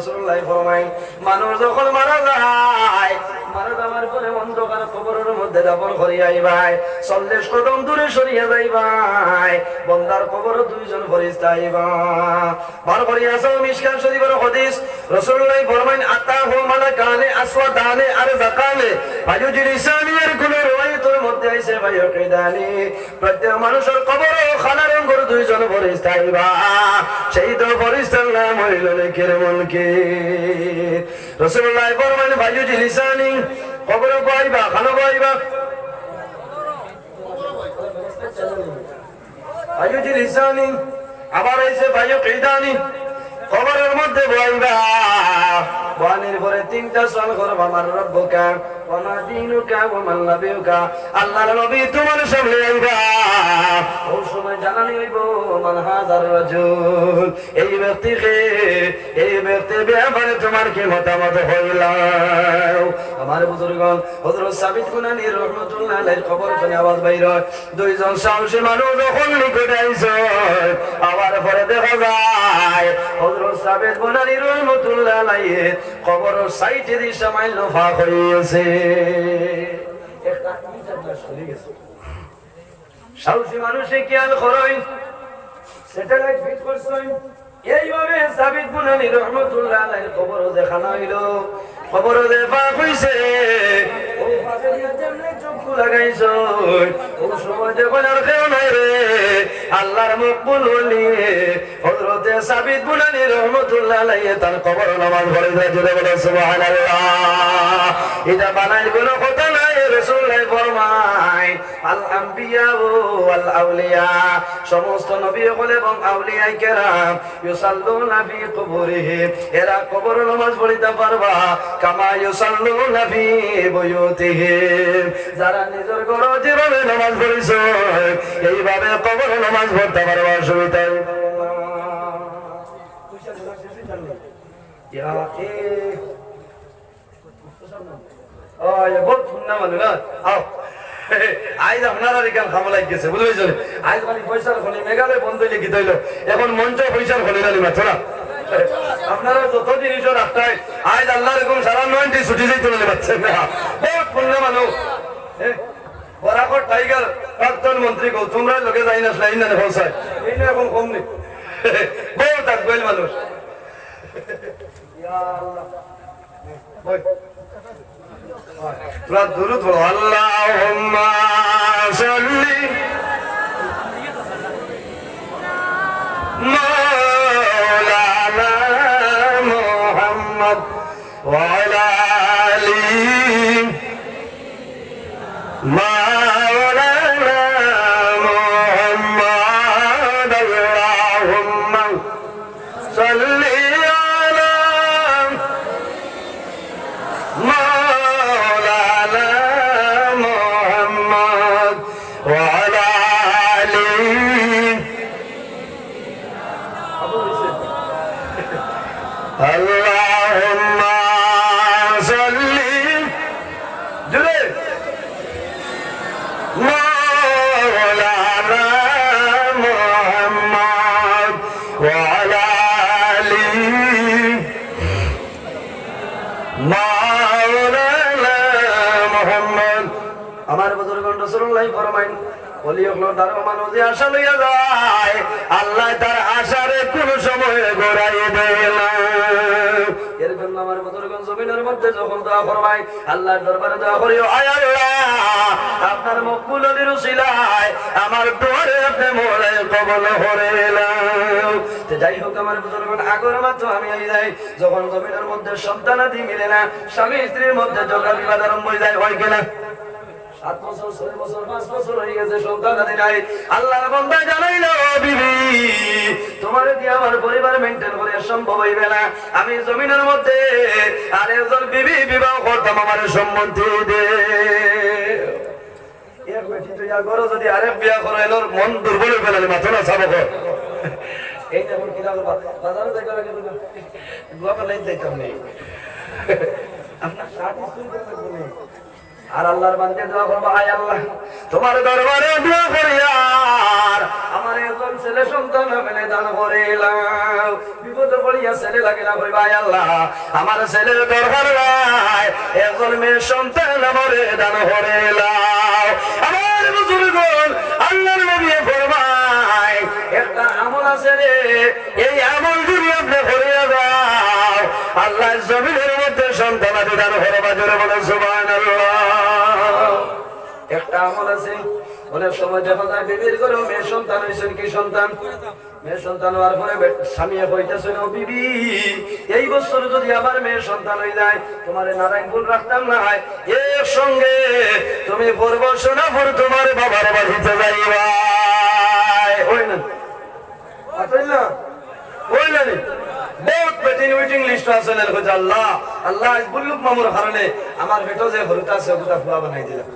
রসুল্লাহ ফরমাই মানুষ যখন মারা যায়, মারা যাওয়ার পরে অন্ধকার কবরের মধ্যে দাপন করিয়া আইবাই চল্লিশ কদম দূরে সরিয়া যাইবাই বন্দার কবর দুইজন বার শরীফের আতা আর রওয়ায়াতের মধ্যে ভাইও কিদানি প্রত্যেক মানুষের কবর খানা রঙের দুইজন ফরিস্তা আইবা সেই তো ফরিস্তার নাম হইল নেকের মনকে। রসুল্লাহ ফরমাইন ভাইও জিনিসানি কবর পাইবা খানা পাইবা ভাইও জিনিসানি আবার আইছে ভাইও কিদানি খবরের মধ্যে বইবা। বানের পরে তিনটা সাল করব আমার রব্বকা। এই ব্যক্তিকে, এই কি আমার হযরত সাবিত গুনানি রহমাতুল্লাহ খবর শুনে আওয়াজ বাইর দুইজন সাহসী মানুষ যখন নিকটে আইছে আবার পরে দেখা যায়, হযরত সাবিত গুনানি রহমাতুল্লাহ খবর সাইটে দিশা মাইল ফাঁক হইছে সাহসী মানুষে খেয়াল করেন? স্যাটেলাইট ফিট করছেন। এইভাবে সাবিত বুনানি রহমতুল্লাহ আলাইহির খবরও দেখানো হইল। খবরও দেখা হইছে। ও পাশে যেমনে চক্ষু লাগাইছ ও সময় যখন রে আল্লাহর মকবুল হলি হযরতে সাবিত বুনানি রহমতুল্লাহ আলাইহি তার কবর নামাজ পড়ে জুড়ে বলে সুবহানাল্লাহ। এটা বানাই কোনো কথা? নবী হল এবং আউলিয়াই নামাজ পড়িতে পারবা, কামা ইউসাল্লুনা ফি বুয়ুতিহিম। যারা নিজের ঘর নামাজ পড়িছ, এইভাবে কবর নামাজ পড়তে পারবা, অসুবিধা বহুত শুননা মানুষ আইজ আপনারা এখান খামা লাগিয়েছে বুঝতে আইজ মানে পয়সার খনি, মেঘালয় বন্ধ হইলে গীত এখন মঞ্চ পয়সার খনি নালি মাত্র আপনারা যত জিনিসও রাস্তায় আজ আল্লাহ এরকম সারা নয়টি ছুটি যাইতে নালি পাচ্ছেন না বহুত পুণ্য মানুষ। বরাকর টাইগার, প্রাক্তন মন্ত্রী গৌতম রায় লোকে যাই না লাইন না পৌঁছায় এই না এখন কম নেই। বহুত আকবেল মানুষ। ইয়া আল্লাহ। তোরা দুরুদ পড়ো আল্লাহুম্মা সাল্লি। মাওলানা মুহাম্মদ وعلى آله اللهم আমার বুজুর্গন রাসূলুল্লাহ ফরমাইন আশা লইয়া যায়, আল্লাহ তার আশারে কোন সময় গড়াই দেয় না। জমিনের মধ্যে যখন দরবারে কবল যাই হোক আমার বুজুর্গন আগর মাত্র আমি যাই, যখন জমিনের মধ্যে সন্তানাদি মিলে না, স্বামী স্ত্রীর মধ্যে জগা বিবাদ আরম্ভ হয়ে যায়, হয় কিনা সাত বছর, ছয় বছর, পাঁচ বছর হয়ে গেছে, সন্তান আদি নাই। আল্লাহর বান্দা জানাইল বিবি, তোমার দিয়ে আমার পরিবার মেনটেন করে সম্ভব হইবে আমি জমিনের মধ্যে আর একজন বিবি বিবাহ করতাম, আমার সম্মতি দে। এক যদি আরেক বিয়া করে এলোর মন দুর্বল হয়ে ফেলালে মাথা না সাবক এই আপনার শার্ট স্কুল আর আল্লাহর বান্দে দোয়া করব আয় আল্লাহ। তোমার দরবারে দোয়া করি আর আমার একজন ছেলে সন্তান মেলে দান করে এলাম বিপদ পড়িয়া ছেলে লাগে না কইবা আয় আল্লাহ। আমার ছেলের দরবার নাই একজন মেয়ে সন্তান আমারে দান করে এলাম আমার বুজুর্গ আল্লাহর নবী ফরমায়, একটা আমল আছে রে। এই আমল যদি আপনি করিয়া দাও আল্লাহ জমিনের মধ্যে সন্তান আদি দান করে বাজারে বলে সুবহানাল্লাহ। আমল আছে। অনেক সময় দেখা যায় বিবির করে মেয়ে সন্তান হয়েছেন কি সন্তান? মেয়ে সন্তান হওয়ার পরে স্বামী এই বছর যদি আবার মেয়ে সন্তান হয়ে যায়, তোমার না। কইছে আল্লাহ। আল্লাহ মামুর কারণে আমার বেটো যে হরুতা আছে ওটা ফুয়া বানাই দিলাম।